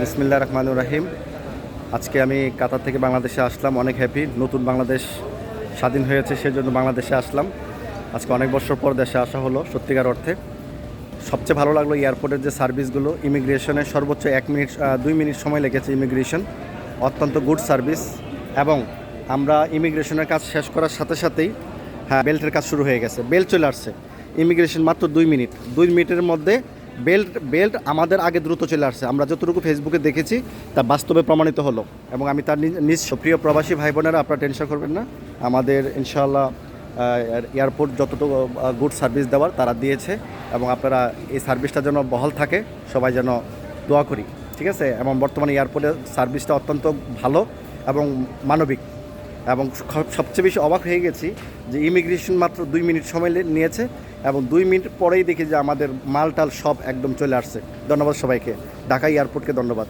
বিসমিল্লা রহমানুর রাহিম। আজকে আমি কাতার থেকে বাংলাদেশে আসলাম, অনেক হ্যাপি নতুন বাংলাদেশ স্বাধীন হয়েছে, সেজন্য বাংলাদেশে আসলাম। আজকে অনেক বছর পর দেশে আসা হলো, সত্যিকার অর্থে। সবচেয়ে ভালো লাগল এয়ারপোর্টের যে সার্ভিসগুলো ইমিগ্রেশনে সর্বোচ্চ এক মিনিট দুই মিনিট সময় লেগেছে ইমিগ্রেশন অত্যন্ত গুড সার্ভিস এবং আমরা ইমিগ্রেশনের কাজ শেষ করার সাথে সাথেই হ্যাঁ বেল্টের কাজ শুরু হয়ে গেছে। বেল্ট চলে আসছে। ইমিগ্রেশন মাত্র দুই মিনিট দুই মিনিটের মধ্যে বেল্ট বেল্ট আমাদের আগে দ্রুত চলে আসছে। আমরা যতটুকু ফেসবুকে দেখেছি, তা বাস্তবে প্রমাণিত হলো। এবং আমি তার নিজ- প্রিয় প্রবাসী ভাই বোনেরা আপনারা টেনশন করবেন না। আমাদের ইনশাআল্লাহ এয়ারপোর্ট যতটুকু গুড সার্ভিস দেওয়ার, তারা দিয়েছে। এবং আপনারা এই সার্ভিসটা যেন বহাল থাকে, সবাই যেন দোয়া করি। ঠিক আছে? এবং বর্তমানে এয়ারপোর্টের সার্ভিসটা অত্যন্ত ভালো এবং মানবিক। এবং সবচেয়ে বেশি অবাক হয়ে গেছি যে ইমিগ্রেশন মাত্র দুই মিনিট সময় নিয়েছে। এবং দুই মিনিট পরেই দেখি যে আমাদের মালটাল সব একদম চলে আসছে। ধন্যবাদ সবাইকে। ঢাকা এয়ারপোর্টকে ধন্যবাদ।